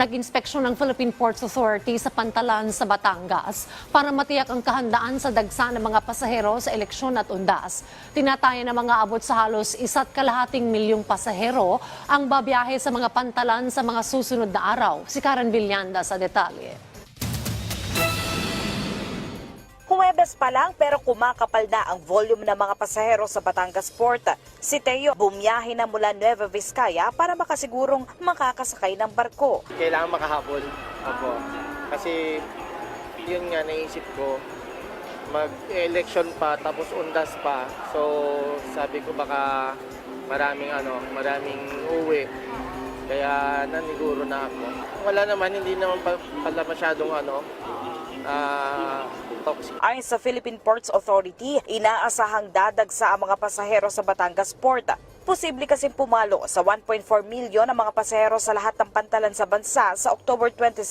Nag-inspeksyon ng Philippine Ports Authority sa Pantalan sa Batangas para matiyak ang kahandaan sa dagsa ng mga pasahero sa eleksyon at undas. Tinataya ng mga abot sa halos isa't kalahating milyong pasahero ang babiyahe sa mga pantalan sa mga susunod na araw. Si Karen Villanda sa detalye. Huwebes pa lang pero kumakapal na ang volume ng mga pasahero sa Batangas Port. Si Teo bumiyahe na mula Nueva Vizcaya para makasigurong makakasakay ng barko. kailangan makahabol. Opo. Kasi yun nga naisip ko, mag-election pa tapos undas pa. So sabi ko baka maraming ano, maraming uwi. Kaya naniguro na ako. Wala naman, hindi naman pa, pala masyadong ano, ah, Ayon sa Philippine Ports Authority, inaasahang dadagsa ang mga pasahero sa Batangas Port. Posible kasing pumalo sa 1.4 milyon ang mga pasahero sa lahat ng pantalan sa bansa sa October 27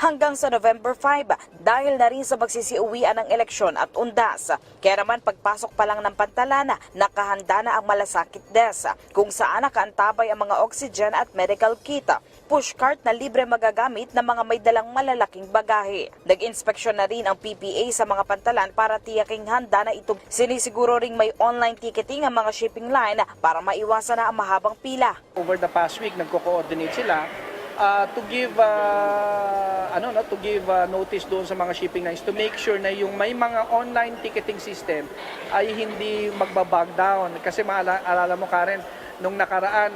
hanggang sa November 5 dahil na rin sa magsisiuwian ng eleksyon at undas. Kaya naman pagpasok pa lang ng pantalan, nakahanda na ang malasakit des kung saan nakaantabay ang mga oxygen at medical kit pushcart na libre magagamit ng mga may dalang malalaking bagahe. Nag-inspeksyon na rin ang PPA sa mga pantalan para tiyaking handa na ito. Sinisiguro ring may online ticketing ang mga shipping line para maiwasan na ang mahabang pila. over the past week nagko-coordinate sila uh, to give uh, ano no to give uh, notice doon sa mga shipping lines to make sure na yung may mga online ticketing system ay hindi magbabag down kasi maalala mo Karen nung nakaraan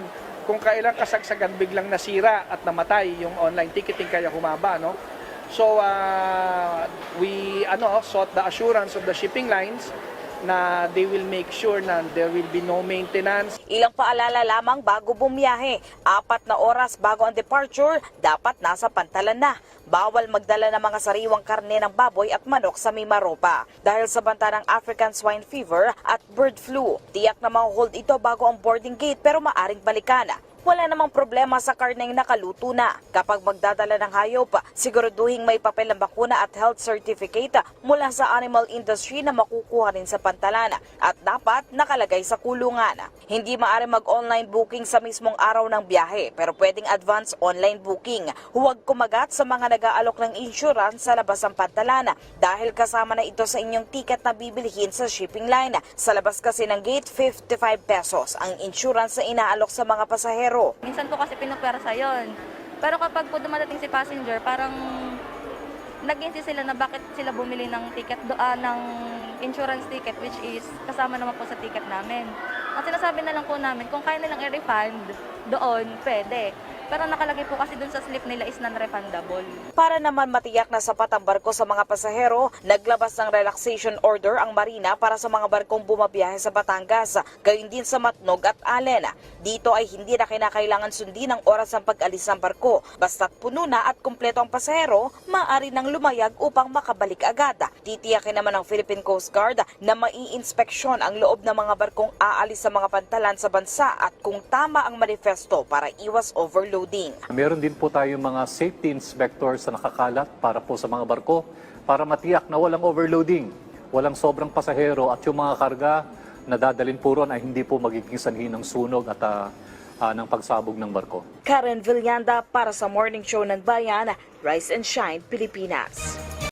kung kailan kasagsagan biglang nasira at namatay yung online ticketing kaya humaba no so uh, we ano sought the assurance of the shipping lines na they will make sure na there will be no maintenance Ilang paalala lamang bago bumiyahe. Apat na oras bago ang departure, dapat nasa pantalan na. Bawal magdala ng mga sariwang karne ng baboy at manok sa Mimaropa dahil sa banta ng African swine fever at bird flu. Tiyak na ma-hold ito bago ang boarding gate pero maaring balikan. Wala namang problema sa karneng nakaluto na. Kapag magdadala ng hayop, siguraduhin may papel ng bakuna at health certificate mula sa animal industry na makukuha rin sa pantalan at dapat nakalagay sa kulungan. Hindi maaari mag-online booking sa mismong araw ng biyahe pero pwedeng advance online booking. Huwag kumagat sa mga nag-aalok ng insurance sa labas ng pantalan dahil kasama na ito sa inyong ticket na bibilihin sa shipping line. Sa labas kasi ng gate, 55 pesos ang insurance na inaalok sa mga pasahero. Minsan po kasi pinupwersa yon. Pero kapag po dumadating si passenger, parang nag-insist sila na bakit sila bumili ng ticket do, ah, ng insurance ticket which is kasama naman po sa ticket namin. Ang sinasabi na lang po namin, kung kaya nilang i-refund doon, pwede. Pero nakalagay po kasi doon sa slip nila is non-refundable. Para naman matiyak na sapat ang barko sa mga pasahero, naglabas ng relaxation order ang Marina para sa mga barkong bumabiyahe sa Batangas, gayon din sa Matnog at Allen. Dito ay hindi na kinakailangan sundin ang oras ng pag-alis ng barko. Basta't puno na at kumpleto ang pasahero, maaari nang lumayag upang makabalik agad. Titiyakin naman ng Philippine Coast Guard na maiinspeksyon ang loob ng mga barkong aalis sa mga pantalan sa bansa at kung tama ang manifesto para iwas overloading. Meron din po tayong mga safety inspectors na nakakalat para po sa mga barko para matiyak na walang overloading, walang sobrang pasahero at yung mga karga na dadalhin po ron ay hindi po magiging sanhi ng sunog at ah, ah, ng pagsabog ng barko. Karen Villanda para sa Morning Show ng Bayan, Rise and Shine, Pilipinas.